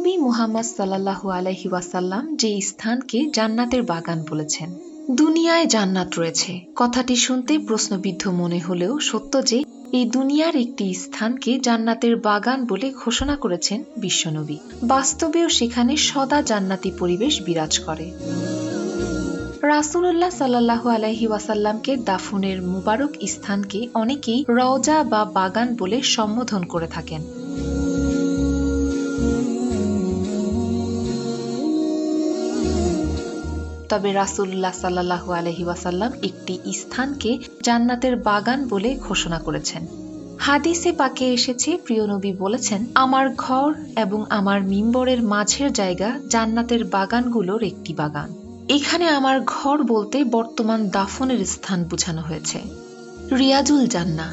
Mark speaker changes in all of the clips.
Speaker 1: নবী মুহাম্মদ সাল্লাল্লাহু আলাইহি ওয়াসাল্লাম যে স্থানকে জান্নাতের বাগান বলেছেন। দুনিয়ায় জান্নাত রয়েছে। কথাটি শুনতে প্রশ্নবিদ্ধ মনে হলেও সত্য যে, এই দুনিয়ার একটি স্থানকে জান্নাতের বাগান বলে ঘোষণা করেছেন বিশ্বনবী বাস্তবেও সেখানে সদা জান্নাতি পরিবেশ বিরাজ করে। রাসূলুল্লাহ সাল্লাল্লাহু আলাইহি ওয়াসাল্লামকে দাফনের মুবারক স্থানকে অনেকেই রওজা বা বাগান বলে সম্বোধন করে থাকেন। তবে রাসূলুল্লাহ সাল্লাল্লাহু আলাইহি ওয়াসাল্লাম একটি স্থানকে জান্নাতের বাগান বলে ঘোষণা করেছেন। হাদিসে পাকে এসেছে, প্রিয় নবী বলেছেন, আমার ঘর এবং আমার মিম্বরের মাঝের জায়গা জান্নাতের বাগানগুলোর একটি বাগান। এখানে আমার ঘর বলতে বর্তমান দাফনের স্থান বোঝানো হয়েছে। রিয়াজুল জান্না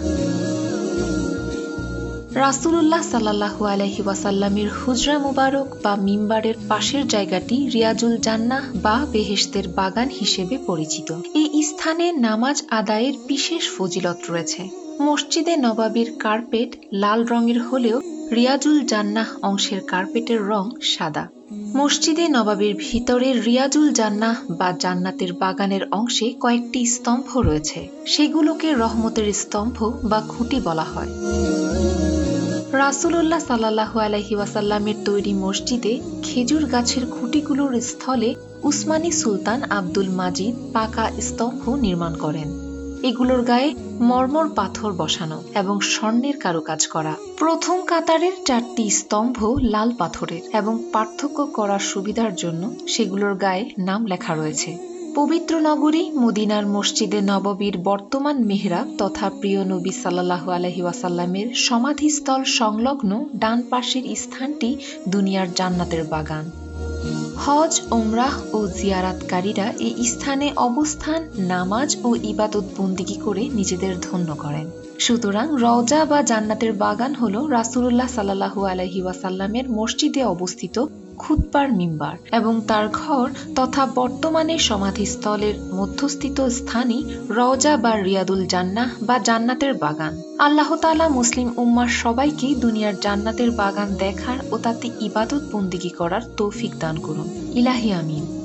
Speaker 1: রাসূলুল্লাহ সাল্লাল্লাহু আলাইহি ওয়াসাল্লামের হুজরা মুবারক বা মিম্বারের পাশের জায়গাটি রিয়াজুল জান্নাহ বা বেহেশতের বাগান হিসেবে পরিচিত। এই স্থানে নামাজ আদায়ের বিশেষ ফজিলত রয়েছে। মসজিদে নবাবির কার্পেট লাল রঙের হলেও রিয়াজুল জান্নাহ অংশের কার্পেটের রং সাদা। মসজিদে নবাবের ভিতরে রিয়াজুল জান্নাহ বা জান্নাতের বাগানের অংশে কয়েকটি স্তম্ভ রয়েছে। সেগুলোকে রহমতের স্তম্ভ বা খুঁটি বলা হয়। রাসূলুল্লাহ সাল্লাল্লাহু আলাইহি ওয়াসাল্লামের তৈরি মসজিদে খেজুর গাছের খুঁটিগুলোর স্থলে উসমানী সুলতান আব্দুল মাজিদ পাকা স্তম্ভ নির্মাণ করেন। এগুলোর গায়ে মর্মর পাথর বসানো এবং স্বর্ণের কারুকাজ করা। প্রথম কাতারের চারটি স্তম্ভ লাল পাথরের এবং পার্থক্য করার সুবিধার জন্য সেগুলোর গায়ে নাম লেখা রয়েছে। পবিত্র নগরী মদিনার মসজিদে নববীর বর্তমান মেহরাব তথা প্রিয় নবী সাল্লাল্লাহু আলহি ওয়াসাল্লামের সমাধিস্থল সংলগ্ন ডান পাশের স্থানটি দুনিয়ার জান্নাতের বাগান। হজ ওমরাহ ও জিয়ারাতকারীরা এই স্থানে অবস্থান, নামাজ ও ইবাদত বন্দিগি করে নিজেদের ধন্য করেন। সুতরাং রওজা বা জান্নাতের বাগান হল রাসূলুল্লাহ সাল্লাহু আলহি ওয়াসাল্লামের মসজিদে অবস্থিত খুতবার মিম্বার এবং তার ঘর তথা বর্তমানে সমাধিস্থলের মধ্যস্থিত স্থানই রওজা বা রিয়াদুল জান্নাহ বা জান্নাতের বাগান। আল্লাহ তালা মুসলিম উম্মার সবাইকে দুনিয়ার জান্নাতের বাগান দেখার ও তাতে ইবাদত বন্দিগি করার তৌফিক দান করুন। ইলাহি আমিন।